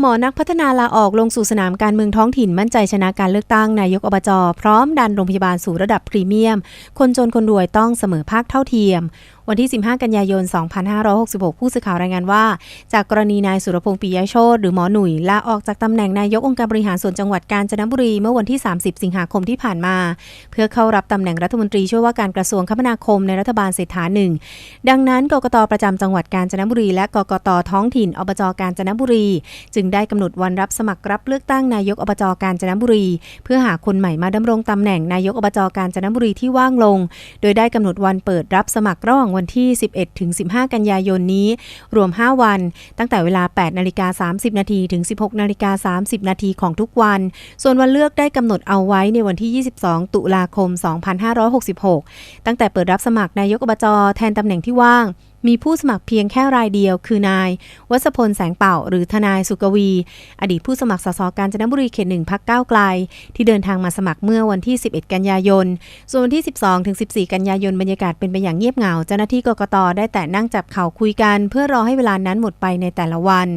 หมอนักพัฒนาลาออกลงสู่สนามการเมืองท้องถิ่นมั่นใจชนะการเลือกตั้งนายกอบจพร้อมดันโรงพยาบาลสู่ระดับพรีเมียม คนจนคนรวยต้องเสมอภาคเท่าเทียม วันที่ 15 กันยายน 2566 ผู้สื่อข่าวรายงานว่า จากกรณีนายสุรพงษ์ปิยโชตหรือหมอหนุ่ยลาออกจากตำแหน่งนายกองค์การบริหารส่วนจังหวัดกาญจนบุรีเมื่อวันที่ 30 สิงหาคมที่ผ่านมา เพื่อเข้ารับตำแหน่งรัฐมนตรีช่วยว่าการกระทรวงคมนาคมในรัฐบาลเศรษฐาหนึ่งดังนั้นกกตประจำจังหวัดกาญจนบุรี และกกตท้องถิ่นอบจกาญจนบุรี จึงได้กำหนดวันรับสมัครรับเลือกตั้งนายกอบจกาญจนบุรี เพื่อหาคนใหม่มาดำรงตำแหน่งนายกอบจกาญจนบุรีที่ว่างลง โดยได้กำหนดวันเปิดรับสมัครระหว่างวันที่ 11 ถึง 15 กันยายนนี้ รวม 5 วัน ตั้งแต่เวลา 8 นาฬิกา 30 นาทีถึง 16 นาฬิกา 30 นาทีของทุกวัน ส่วนวันเลือกได้กำหนดเอาไว้ในวันที่ 22 ตุลาคม 2566 ตั้งแต่เปิดรับสมัครนายกอบจแทนตำแหน่งที่ว่าง มีผู้สมัครเพียงแค่รายเดียว คือนาย วัชพลแสงเป่า หรือทนายสุกวี อดีตผู้สมัครสสการจนบุรีเขตหนึ่งพักก้าวไกล ที่เดินทางมาสมัครเมื่อวันที่ 11 กันยายน ส่วนวันที่ 12ถึง14 กันยายนบรรยากาศเป็นไปอย่างเงียบเหงา เจ้าหน้าที่กกตได้แต่นั่งจับเข่าคุยกัน เพื่อรอให้เวลานั้นหมดไปในแต่ละวัน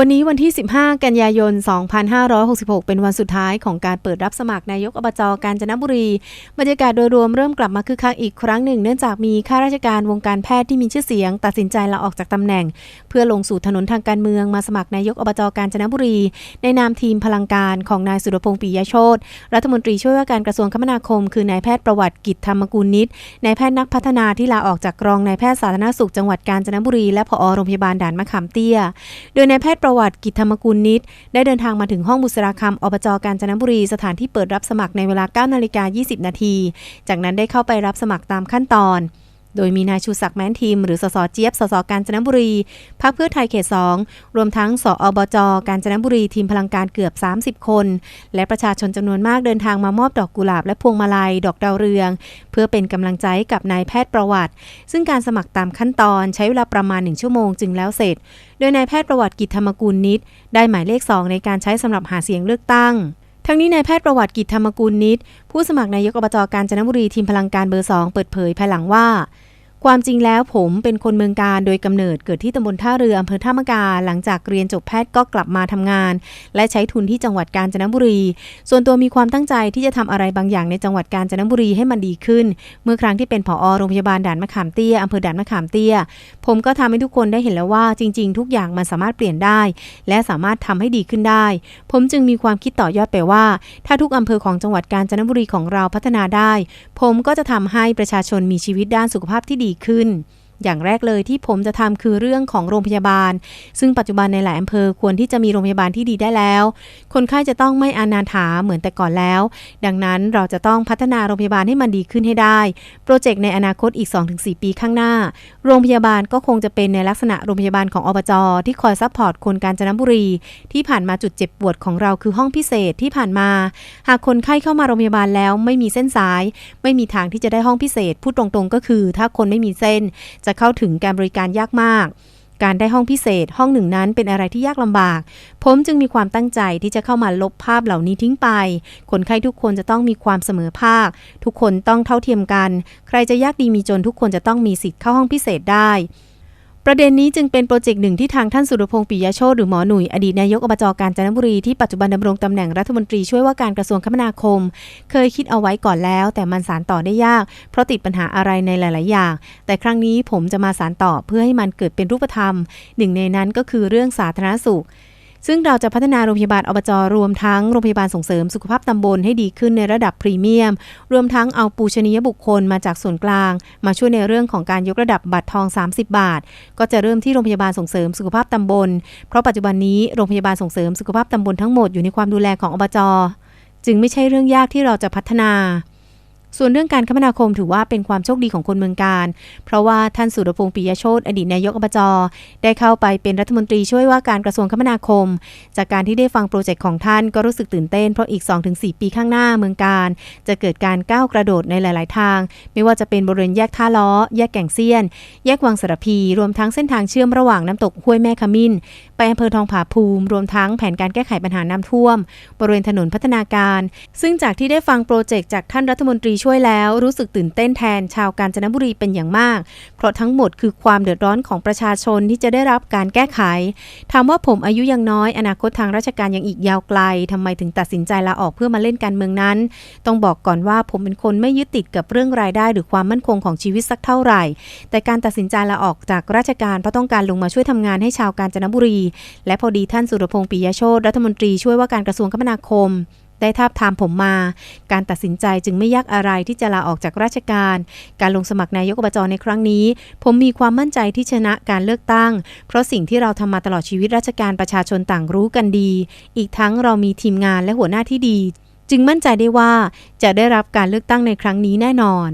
วันนี้วันที่ 15 กันยายน 2566 เป็นวันสุดท้ายของการเปิดรับสมัครนายกอบจกาญจนบุรี บรรยากาศโดยรวมเริ่มกลับมาคึกคักอีกครั้งหนึ่ง เนื่องจากมีข้าราชการวงการแพทย์ที่มีชื่อเสียง ตัดสินใจลาออกจากตำแหน่ง เพื่อลงสู่ถนนทางการเมืองมาสมัครนายกอบจกาญจนบุรี ในนามทีมพลังการของนายสุรพงษ์ปิยโชตรัฐมนตรีช่วยว่าการกระทรวงคมนาคม คือนายแพทย์ประวัติกิจธรรมกุลนิตนายแพทย์นักพัฒนาที่ลาออกจากรองนายแพทย์สาธารณสุขจังหวัดกาญจนบุรีและผอโรงพยาบาลด่านมะขามเตี้ย โดยนายแพทย์ประวัติกิจธรรมกุลนิตได้เดินทางมาถึงห้องบุษราคำอบจการจนบุรี สถานที่เปิดรับสมัครในเวลา9นาฬิกา20 นาที จากนั้นได้เข้าไปรับสมัครตามขั้นตอน โดยมีนายชูศักดิ์แม้นทีม หรือสสเจี๊ยบ สสกาญจนบุรีพรรคเพื่อไทยเขต 2 รวมทั้งสอบจ กาญจนบุรีทีมพลังการเกือบ 30 คน และประชาชนจำนวนมากเดินทางมามอบดอกกุหลาบและพวงมาลัยดอกดาวเรือง เพื่อเป็นกำลังใจกับนายแพทย์ประวัติ ซึ่งการสมัครตามขั้นตอนใช้เวลาประมาณ 1 ชั่วโมงจึงแล้วเสร็จ โดยนายแพทย์ประวัติกิจธรรมกุลนิตได้หมายเลข 2 ในการใช้สำหรับหาเสียงเลือกตั้ง ทั้งนี้นายแพทย์ประวัติกิจธรรมกุลนิตผู้สมัครนายกอบจกาญจนบุรีทีมพลังการเบอร์สองเปิดเผยภายหลังว่า ความจริงแล้วผมเป็นคนเมืองการโดยกำเนิดเกิดที่ตำบลท่าเรืออำเภอท่ามะกา หลังจากเรียนจบแพทย์ก็กลับมาทำงาน และใช้ทุนที่จังหวัดกาญจนบุรี ส่วนตัวมีความตั้งใจที่จะทำอะไรบางอย่างในจังหวัดกาญจนบุรีให้มันดีขึ้น เมื่อครั้งที่เป็นผอโรงพยาบาลด่านมะขามเตี้ยอำเภอด่านมะขามเตี้ย ผมก็ทำให้ทุกคนได้เห็นแล้วว่าจริง ๆ ทุกอย่างมันสามารถเปลี่ยนได้ และสามารถทำให้ดีขึ้นได้ ผมจึงมีความคิดต่อยอดไปว่า ถ้าทุกอำเภอของจังหวัดกาญจนบุรีของเราพัฒนาได้ ผมก็จะทำให้ประชาชนมีชีวิตด้านสุขภาพที่ดีขึ้น อย่างแรกเลยที่ผมจะทำคือเรื่องของโรงพยาบาล ซึ่งปัจจุบันในหลายอำเภอควรที่จะมีโรงพยาบาลที่ดีได้แล้ว คนไข้จะต้องไม่อานาถาเหมือนแต่ก่อนแล้ว ดังนั้นเราจะต้องพัฒนาโรงพยาบาลให้มันดีขึ้นให้ได้ โปรเจกต์ในอนาคตอีก 2-4 ปีข้างหน้า โรงพยาบาลก็คงจะเป็นในลักษณะโรงพยาบาลของอบจที่คอยซัพพอร์ตคนกาญจนบุรี ที่ผ่านมาจุดเจ็บปวดของเราคือห้องพิเศษที่ผ่านมา หากคนไข้เข้ามาโรงพยาบาลแล้วไม่มีเส้นสาย ไม่มีทางที่จะได้ห้องพิเศษพูดตรงๆ ก็คือ ถ้าคนไม่มีเส้นจะเข้าถึงการบริการยากมาก การได้ห้องพิเศษห้องหนึ่งนั้นเป็นอะไรที่ยากลำบาก ผมจึงมีความตั้งใจที่จะเข้ามาลบภาพเหล่านี้ทิ้งไป คนไข้ทุกคนจะต้องมีความเสมอภาค ทุกคนต้องเท่าเทียมกัน ใครจะยากดีมีจนทุกคนจะต้องมีสิทธิ์เข้าห้องพิเศษได้ ประเด็นนี้จึงเป็นโปรเจกต์หนึ่งที่ทางท่านสุรพงศ์ปิยโชตหรือหมอหนุ่ยอดีตนายกอบจการจันทบุรีที่ปัจจุบันดำรงตำแหน่งรัฐมนตรีช่วยว่าการกระทรวงคมนาคม เคยคิดเอาไว้ก่อนแล้ว แต่มันสารต่อได้ยาก เพราะติดปัญหาอะไรในหลาย ๆ อย่าง แต่ครั้งนี้ผมจะมาสารต่อเพื่อให้มันเกิดเป็นรูปธรรม หนึ่งในนั้นก็คือเรื่องสาธารณสุข ซึ่งเราจะพัฒนาโรงพยาบาลอบจรวมทั้งโรงพยาบาลส่งเสริมสุขภาพตำบลให้ดีขึ้นในระดับพรีเมียม รวมทั้งเอาปูชนียบุคคลมาจากส่วนกลาง มาช่วยในเรื่องของการยกระดับบัตรทอง 30 บาท ก็จะเริ่มที่โรงพยาบาลส่งเสริมสุขภาพตำบล เพราะปัจจุบันนี้โรงพยาบาลส่งเสริมสุขภาพตำบลทั้งหมดอยู่ในความดูแลของอบจจึงไม่ใช่เรื่องยากที่เราจะพัฒนา ส่วนเรื่องการคมนาคมถือว่าเป็นความโชคดีของคนเมืองการ เพราะว่าท่านสุรพงษ์ปิยโชตอดีตนายกอบจได้เข้าไปเป็นรัฐมนตรีช่วยว่าการกระทรวงคมนาคม จากการที่ได้ฟังโปรเจกต์ของท่านก็รู้สึกตื่นเต้นเพราะอีก 2-4 ปีข้างหน้าเมืองการ จะเกิดการก้าวกระโดดในหลาย ๆ ทาง ไม่ว่าจะเป็นบริเวณแยกท่าล้อ แยกแก่งเซียน แยกวังสารพี รวมทั้งเส้นทางเชื่อมระหว่างน้ำตกห้วยแม่ขมิ้นไปไปอำเภอทองผาภูมิ รวมทั้งแผนการแก้ไขปัญหาน้ำท่วม บริเวณถนนพัฒนาการ ซึ่งจากที่ได้ฟังโปรเจกต์จากท่านรัฐมนตรีช่วยแล้วรู้สึกตื่นเต้นแทนชาวกาญจนบุรีเป็นอย่างมาก เพราะทั้งหมดคือความเดือดร้อนของประชาชนที่จะได้รับการแก้ไข ถามว่าผมอายุยังน้อย อนาคตทางราชการยังอีกยาวไกลทำไมถึงตัดสินใจลาออกเพื่อมาเล่นการเมืองนั้น ต้องบอกก่อนว่าผมเป็นคนไม่ยึดติดกับเรื่องรายได้ หรือความมั่นคงของชีวิตสักเท่าไหร่ แต่การตัดสินใจลาออกจากราชการเพราะต้องการลงมาช่วยทำงานให้ชาวกาญจนบุรี และพอดีท่านสุรพงษ์ปิยโชตรัฐมนตรีช่วยว่าการกระทรวงคมนาคม ได้ทาบทามผมมา การตัดสินใจจึงไม่ยากอะไรที่จะลาออกจากราชการ การลงสมัครนายกอบจในครั้งนี้ ผมมีความมั่นใจที่ชนะการเลือกตั้ง เพราะสิ่งที่เราทำมาตลอดชีวิตราชการประชาชนต่างรู้กันดี อีกทั้งเรามีทีมงานและหัวหน้าที่ดี จึงมั่นใจได้ว่าจะได้รับการเลือกตั้งในครั้งนี้แน่นอน